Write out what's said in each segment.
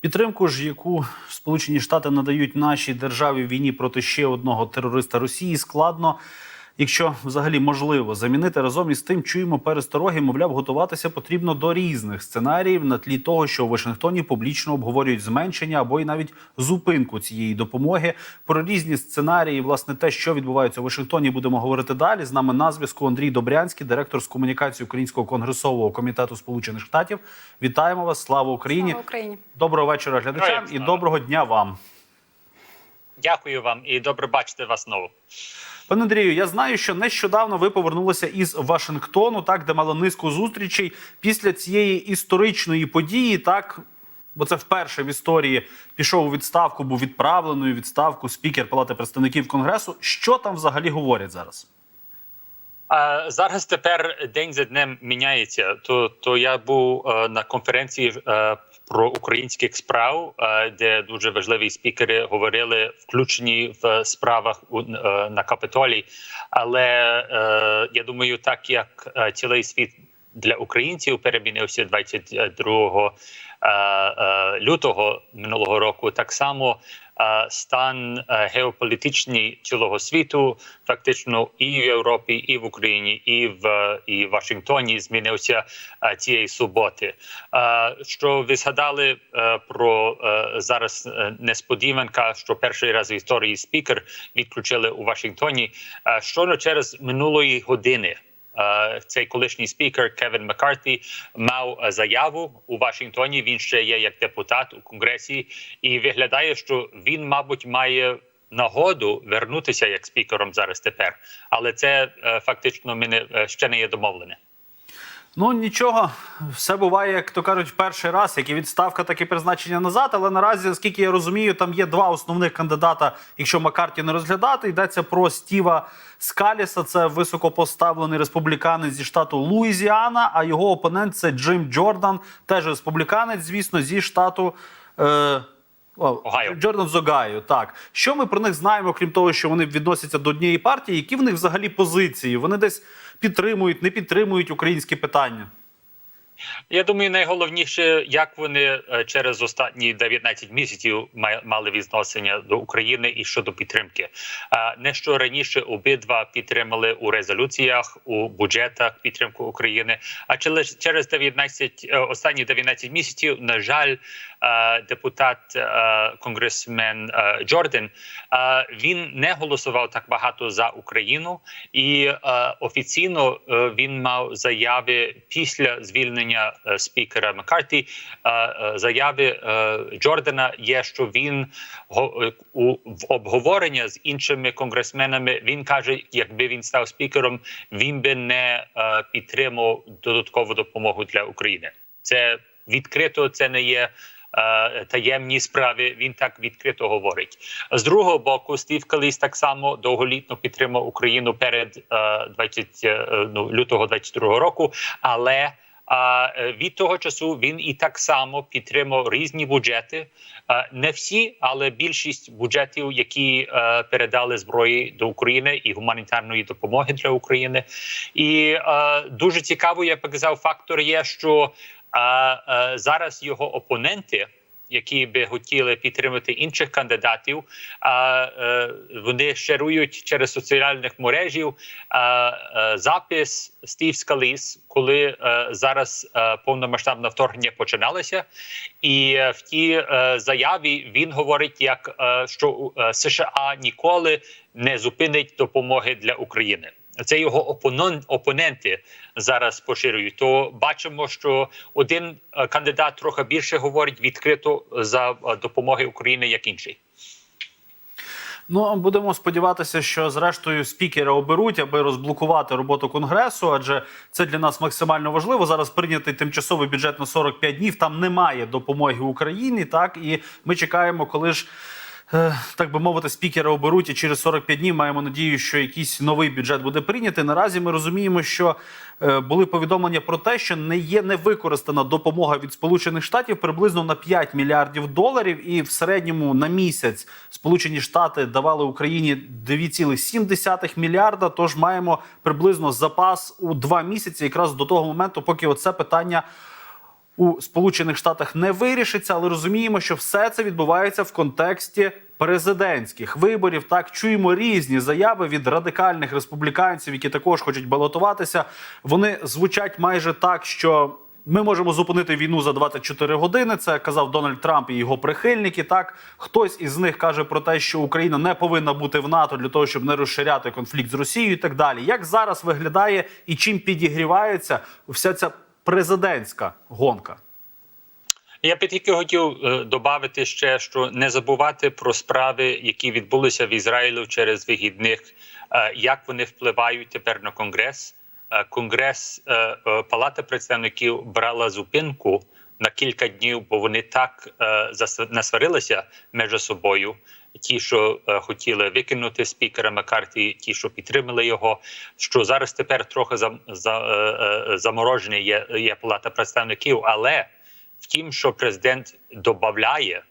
Підтримку ж, яку Сполучені Штати надають нашій державі в війні проти ще одного терориста Росії, складно, якщо взагалі можливо, замінити разом із тим, чуємо перестороги, мовляв, готуватися потрібно до різних сценаріїв на тлі того, що у Вашингтоні публічно обговорюють зменшення або й навіть зупинку цієї допомоги. Про різні сценарії, власне, те, що відбувається у Вашингтоні, будемо говорити далі. З нами на зв'язку Андрій Добрянський, директор з комунікації Українського конгресового комітету Сполучених Штатів. Вітаємо вас! Слава Україні! Слава Україні! Доброго вечора глядачам і доброго дня вам. Дякую вам і добре бачити вас знову. Пане Андрію, я знаю, що нещодавно ви повернулися із Вашингтону, так де мали низку зустрічей після цієї історичної події, так. Бо це вперше в історії пішов у відставку, був відправлений у відставку спікер Палати представників Конгресу. Що там взагалі говорять зараз? А зараз тепер день за днем міняється. То то я був е, на конференції е, про українських справ, е, де дуже важливі спікери говорили, включені в справах е, на Капитолії. Але е, я думаю, так як цілий світ для українців перемінився 22 е, е, лютого минулого року, так само стан е, геополітичний цілого світу, фактично і в Європі, і в Україні, і в і в Вашингтоні змінився е, цієї суботи. Е, Що ви згадали е, про е, зараз е, несподіванка, що перший раз в історії спікер відключили у Вашингтоні. Е, Щойно через минулої години. Е, Цей колишній спікер Кевін Маккарті мав заяву у Вашингтоні. Він ще є як депутат у конгресі, і виглядає, що він, мабуть, має нагоду вернутися як спікером зараз тепер. Але це е, фактично ми не, е, ще не є домовлене. Ну нічого, все буває, як то кажуть, в перший раз, як і відставка, так і призначення назад. Але наразі, наскільки я розумію, там є два основних кандидата. Якщо Маккарті не розглядати, йдеться про Стіва Скаліса. Це високопоставлений республіканець зі штату Луїзіана. А його опонент це Джим Джордан, теж республіканець, звісно, зі штату. Е... Огайо. Джордан з Огайо, так. Що ми про них знаємо, крім того, що вони відносяться до однієї партії, які в них взагалі позиції? Вони десь підтримують, не підтримують українські питання. Я думаю, найголовніше, як вони е, через останні 19 місяців мали відношення до України і щодо підтримки. Е, Не що раніше обидва підтримали у резолюціях, у бюджетах підтримку України. А через через 19, е, останні 19 місяців, на жаль, депутат конгресмен Джордан він не голосував так багато за Україну, і офіційно він мав заяви після звільнення е, спікера Маккарті. е, е, Заяви Джордана є, що він у обговорення з іншими конгресменами. Він каже, якби він став спікером, він би не підтримав додаткову допомогу для України. Це відкрито, це не є. Таємні справи він так відкрито говорить. З другого боку, Стів Каліс так само довголітно підтримав Україну перед е, 20, е, ну, лютого 22 року, але а е, від того часу він і так само підтримав різні бюджети. Е, Не всі, але більшість бюджетів, які е, передали зброї до України і гуманітарної допомоги для України. І дуже цікаво, я показав фактор є, що зараз його опоненти. Які би хотіли підтримати інших кандидатів, а е, вони шерують через соціальних мережів е, запис Стів Скаліс, коли е, зараз повномасштабне вторгнення починалося, і в тій заяві він говорить, як що США ніколи не зупинить допомоги для України. Це його опонен, опоненти зараз поширюють. То бачимо, що один е, кандидат трохи більше говорить відкрито за е, допомоги України, як інший. Ну будемо сподіватися, що зрештою спікера оберуть, аби розблокувати роботу конгресу, адже це для нас максимально важливо. Зараз прийнятий тимчасовий бюджет на 45 днів. Там немає допомоги Україні. Так і ми чекаємо, коли ж. Е, Так би мовити, спікера оберуть і через 45 днів маємо надію, що якийсь новий бюджет буде прийнятий. Наразі ми розуміємо, що е, були повідомлення про те, що не є не використана допомога від Сполучених Штатів приблизно на 5 мільярдів доларів, і в середньому на місяць Сполучені Штати давали Україні 2,7 мільярда. Тож маємо приблизно запас у два місяці, якраз до того моменту, поки оце питання у Сполучених Штатах не вирішиться, але розуміємо, що все це відбувається в контексті президентських виборів. Так чуємо різні заяви від радикальних республіканців, які також хочуть балотуватися. Вони звучать майже так, що. Ми можемо зупинити війну за 24 години. Це казав Дональд Трамп і його прихильники. Так хтось із них каже про те, що Україна не повинна бути в НАТО для того, щоб не розширяти конфлікт з Росією, і так далі. Як зараз виглядає і чим підігрівається вся ця президентська гонка? Я би тільки хотів е, додати ще, що не забувати про справи, які відбулися в Ізраїлю через вихідних, е, як вони впливають тепер на конгрес. Е, Конгрес Палата представників брала зупинку на кілька днів, бо вони так насварилися між собою. Ті, що е, хотіли викинути спікера Маккарті, ті, що підтримали його, що зараз тепер трохи за, за, е, е, заморожений є, є палата представників, але Втім, що президент додає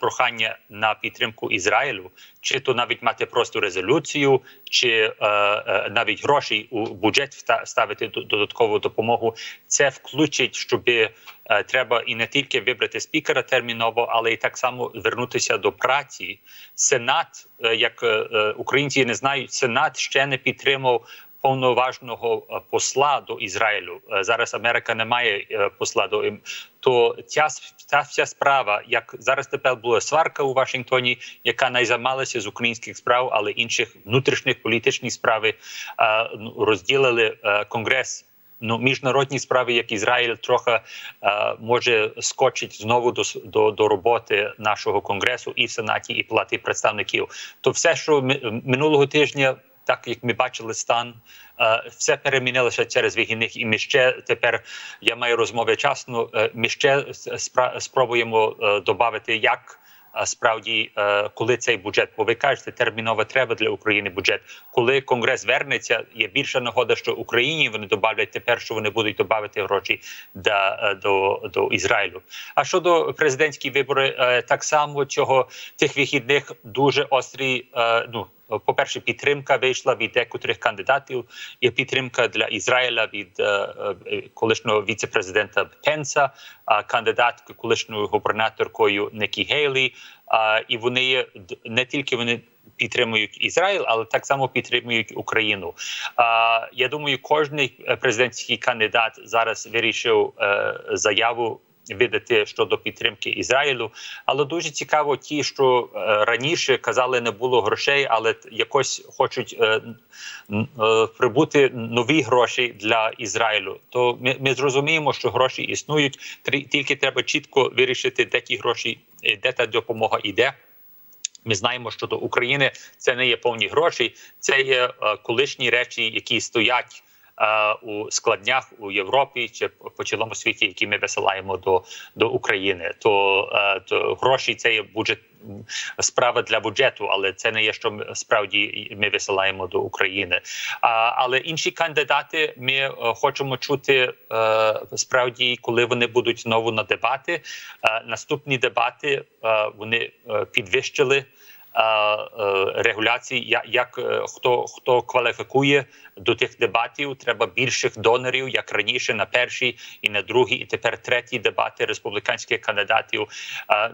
прохання на підтримку Ізраїлю, чи то навіть мати просто резолюцію, чи е, е, навіть гроші у бюджет ставити додаткову допомогу, це включить, щоб е, треба і не тільки вибрати спікера терміново, але й так само вернутися до праці. Сенат, е, як е, е, українці не знають, сенат ще не підтримав повноважного е, посла до Ізраїлю. Е, Зараз Америка не має е, посла до ім- то ця ця вся справа, як зараз тепер була сварка у Вашингтоні, яка не з українських справ, але інших внутрішніх політичних справи е, ну, розділили конгрес. Ну, міжнародні справи, як Ізраїль, трохи е, може скочить знову до, до, до роботи нашого конгресу і в сенаті, і палати представників. То все, що ми- минулого тижня, так як ми бачили стан, е, все перемінилося через вихідних, і ми ще тепер я маю розмови часно. е, Ми ще спробуємо е, додати, як. Справді, коли цей бюджет, бо ви кажете, терміново треба для України бюджет. Коли конгрес вернеться, є більша нагода, що Україні вони добавлять тепер, що вони будуть додати гроші до, до, до Ізраїлю. А щодо президентських вибори, так само цього тих вихідних дуже острі. Ну по перше, підтримка вийшла від декотрих кандидатів. Є підтримка для Ізраїля від е, е, колишнього віце-президента Пенса, кандидатки колишньою губернаторкою Некі Гейлі. І вони не тільки вони. Підтримують Ізраїль, але так само підтримують Україну. Я думаю, кожен президентський кандидат зараз вирішив е, заяву видати щодо підтримки Ізраїлю. Але дуже цікаво, ті, що е, раніше казали, не було грошей, але якось хочуть е, е, прибути нові гроші для Ізраїлю. То ми, ми зрозуміємо, що гроші існують. Тільки треба чітко вирішити, де ті гроші, де та допомога іде. Ми знаємо, що до України це не є повні гроші, це є колишні речі, які стоять у складнях у Європі чи по цілому світі, які ми висилаємо до, до України. То, е, то гроші це є бюджет справа для бюджету, але це не є, що справді ми висилаємо до України. Але інші кандидати ми е, хочемо чути е, справді, коли вони будуть знову на дебати. Е, наступні дебати е, вони е, підвищили. Е, Регуляції, як, е, хто хто кваліфікує до тих дебатів, треба більших донорів, як раніше на першій і на другій, і тепер третій дебати республіканських кандидатів.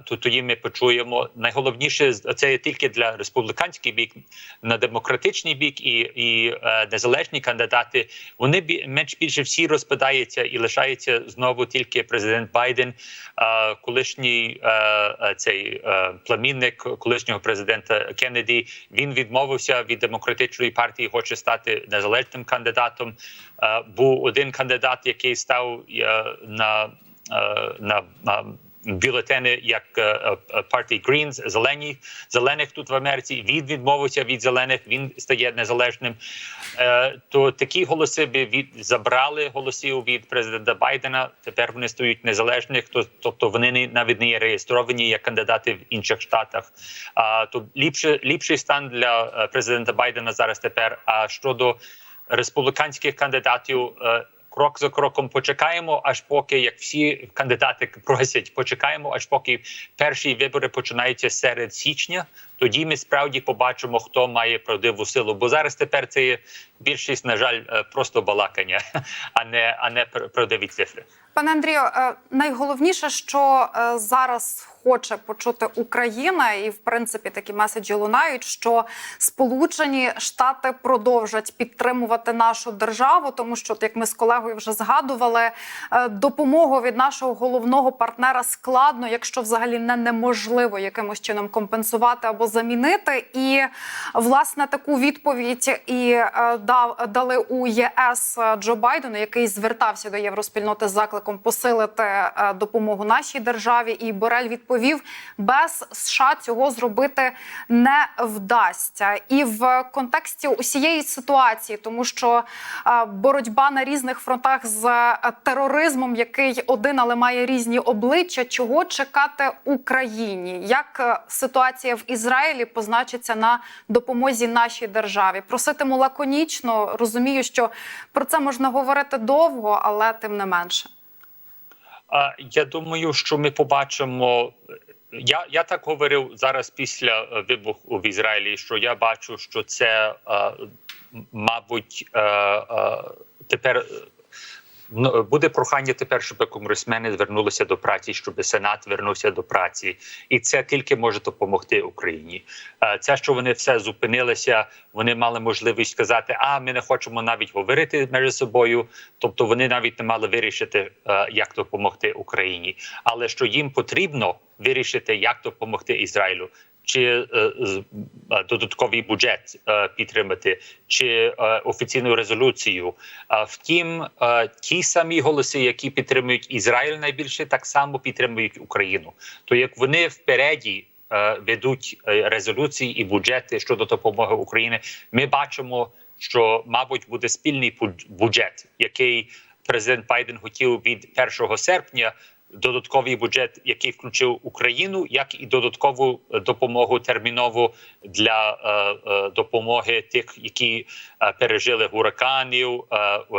То тоді ми почуємо найголовніше це є тільки для республіканський бік, на демократичний бік і, і е, незалежні кандидати. Вони менш більше всі розпадаються і лишається знову тільки президент Байден, колишній цей племінник колишнього президента Кеннеді. Він відмовився від демократичної партії, хоче стати незалежним кандидатом. Е, Був один кандидат, який став е, е, на, на бюлетени як е, е, партії Greens, зелені зелених тут в Америці. Він відмовився від зелених. Він стає незалежним. Е, То такі голоси би від забрали голосів від президента Байдена. Тепер вони стають незалежних. То тобто вони не навіть не є реєстровані як кандидати в інших штатах. А то ліпше ліпший стан для е, президента Байдена зараз тепер. А щодо республіканських кандидатів. Крок за кроком почекаємо, аж поки як всі кандидати просять, почекаємо, аж поки перші вибори починаються серед січня. Тоді ми справді побачимо, хто має правдиву силу. Бо зараз тепер це є більшість, на жаль, е, просто балакання, а не а не пр- правдиві цифри. Пане Андрію, е, найголовніше, що е, зараз хоче почути Україна, і в принципі такі меседжі лунають, що Сполучені Штати продовжать підтримувати нашу державу, тому що, як ми з колегою вже згадували, е, допомогу від нашого головного партнера складно, якщо взагалі не неможливо якимось чином компенсувати або замінити. І власне таку відповідь і е, дав дали у ЄС Джо Байдену, який звертався до євроспільноти з закликом посилити е, допомогу нашій державі. І Борель відповів: без США цього зробити не вдасться. І в контексті усієї ситуації, тому що е, боротьба на різних фронтах з е, тероризмом, який один, але має різні обличчя, чого чекати Україні? Як е, ситуація в Ізраїлі позначиться на допомозі нашій державі? Проситиму лаконічно, розумію, що про це можна говорити довго, але тим не менше. А, Я думаю, що ми побачимо. Я я так говорив зараз після е, вибуху в Ізраїлі, що я бачу, що це, е, мабуть, е, тепер. Ну, Буде прохання тепер, щоб конгресмени звернулися до праці, щоб сенат вернувся до праці, і це тільки може допомогти Україні. Е, Це що вони все зупинилися, вони мали можливість сказати: а ми не хочемо навіть говорити між собою. Тобто вони навіть не мали вирішити, е, як допомогти Україні, але що їм потрібно вирішити, як допомогти Ізраїлю. Чи е, е, додатковий бюджет е, підтримати, чи офіційну резолюцію. Е, втім, ті самі голоси, які підтримують Ізраїль найбільше, так само підтримують Україну. То як вони впереді ведуть резолюції і бюджети щодо допомоги Україні, ми бачимо, що мабуть буде спільний бюдж- бюджет, який президент Байден хотів від 1 серпня. Додатковий бюджет, який включив Україну, як і додаткову е, допомогу термінову для е, е, допомоги тих, які пережили гураканів,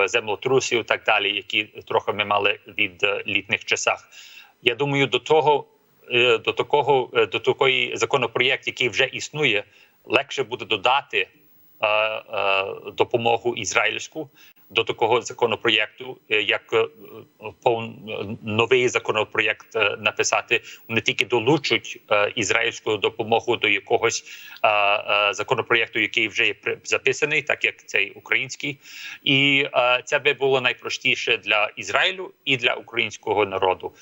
землетрусів, так далі, які трохи ми мали від літніх часах. Я думаю, до того до такого до такої законопроєкт, який вже існує, легше буде додати допомогу ізраїльську до такого законопроєкту, е, як е, новий законопроєкт е, написати. Вони тільки долучать ізраїльську допомогу до якогось законопроєкту, який вже є записаний, так як цей український, і це би було найпростіше для Ізраїлю і для українського народу.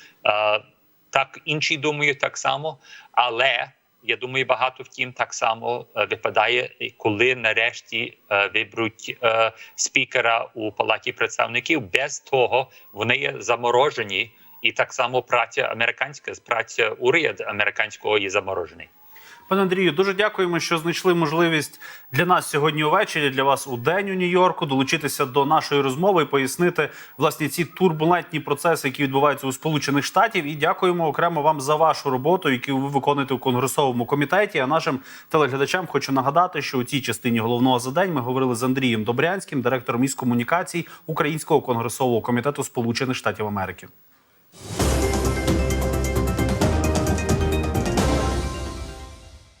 Так інші думають так само, але я думаю, багато втім так само е, випадає, коли нарешті е, виберуть е, спікера у палаті представників. Без того вони є заморожені, і так само праця американська праця уряд американського є заморожений. Пане Андрію, дуже дякуємо, що знайшли можливість для нас сьогодні увечері, для вас у день у Нью-Йорку, долучитися до нашої розмови і пояснити власне ці турбулентні процеси, які відбуваються у Сполучених Штатів. І дякуємо окремо вам за вашу роботу, яку ви виконуєте у конгресовому комітеті. А нашим телеглядачам хочу нагадати, що у цій частині головного за день ми говорили з Андрієм Добрянським, директором із комунікацій Українського конгресового комітету Сполучених Штатів Америки.